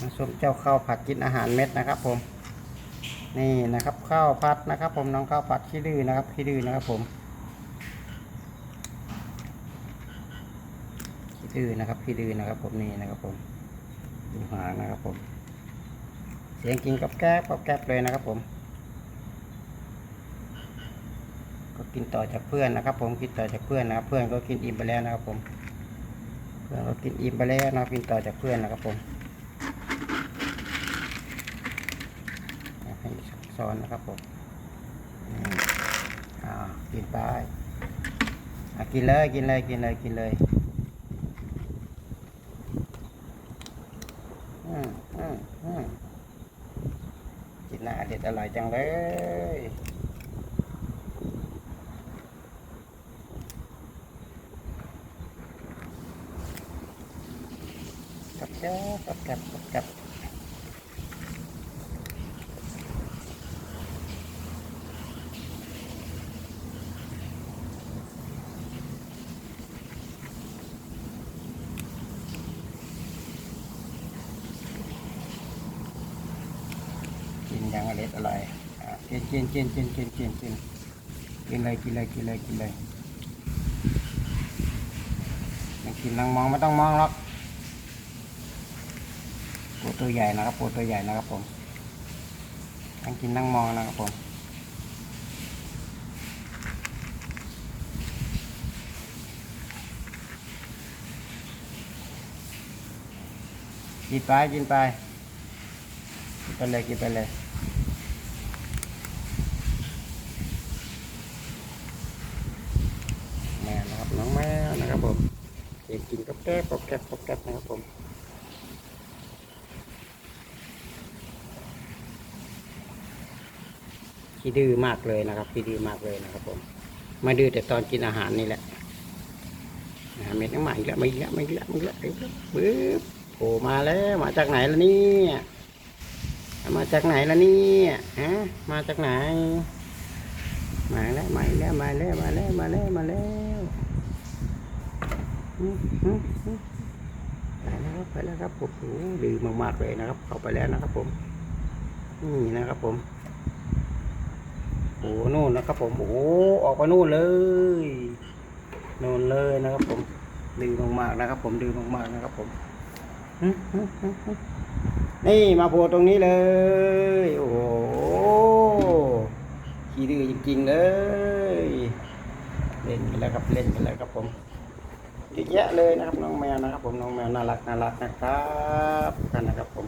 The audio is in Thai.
น้ำส้มเจ้าข้าวผัดกินอาหารเม็ดนะครับ ผม นี่นะครับข้าวผัดนะครับ ผมน้องข้าวผัดขี้ดื้อนะครับขี้ดื้อนะครับ ผมขี้ดื้อนะครับขี้ดื้อนะครับ ผมนี่นะครับ ผมดูหางนะครับ ผม เสียงกินกับแก๊บกับแก๊บเลยนะครับ ผม ก็กินต่อจากเพื่อนนะครับ ผมกินต่อจากเพื่อนนะครับเพื่อนก็กินอิ่มไปแล้วนะครับ ผมเพื่อนก็กินอิ่มไปแล้วนะกินต่อจากเพื่อนนะครับ ผมให้ ซ้อนนะครับผมอ่ากินไปอะกินเลยกินเลยกินเลยกินเลยอืมอืมอืมกินน่าเด็ดอร่อยจังเลยกับแก๊บกับก๊บกับก๊บ อย่างอร่อยอร่อยกินกินกินกินกินกินกินกินเลยกินเลยกินเลยกินเลยไม่กินนั่งมองไม่ต้องมองหรอกปูตัวใหญ่นะครับปูตัวใหญ่นะครับผมนั่งกินนั่งมองนะครับผมกินไปกินไปกินไปเลยกินไปเลยแมวนะครับน้องแมว นะครับผมกินกินกับแก๊บกับแก๊บกับแก๊บนะครับผมขี้ดื้อมากเลยนะครับขี้ดื้อมากเลยนะครับ ผมไม่ดื้อแต่ตอนกินอาหารนี่แหละอาหารเม็ดน้ำใหม่อีกแล้วไม่อีกแล้วไม่อีกแล้วไม่อีกแล้วปึ๊บโผล่มาแล้วมาจากไหนล่ะเนี่ยมาจากไหนล่ะเนี่ยฮะมาจากไหน มาแล้วมาแล้วมาแล้วมาแล้วมาแล้วมาแล้ว ไปแล้วครับไปแล้วครับโอ้โหดื้อมากๆเลยนะครับ เข้าไปแล้วนะครับ ผมนี่นะครับ ผมโอ้โนู่นนะครับ ผมโอ้ออกไปนู่นเลยนู่นเลยนะครับ ผมดื้อมากๆนะครับ ผมดื้อมากๆนะครับ ผมนี่มาโผล่ตรงนี้เลย โอ้โหขี้ดื้อจริงๆเลย เล่นกันแล้วครับเล่นกันแล้วครับผม เยอะแยะเลยนะครับน้องแมวนะครับ ผมน้องแมวน่ารักน่ารักนะครับกันนะครับผม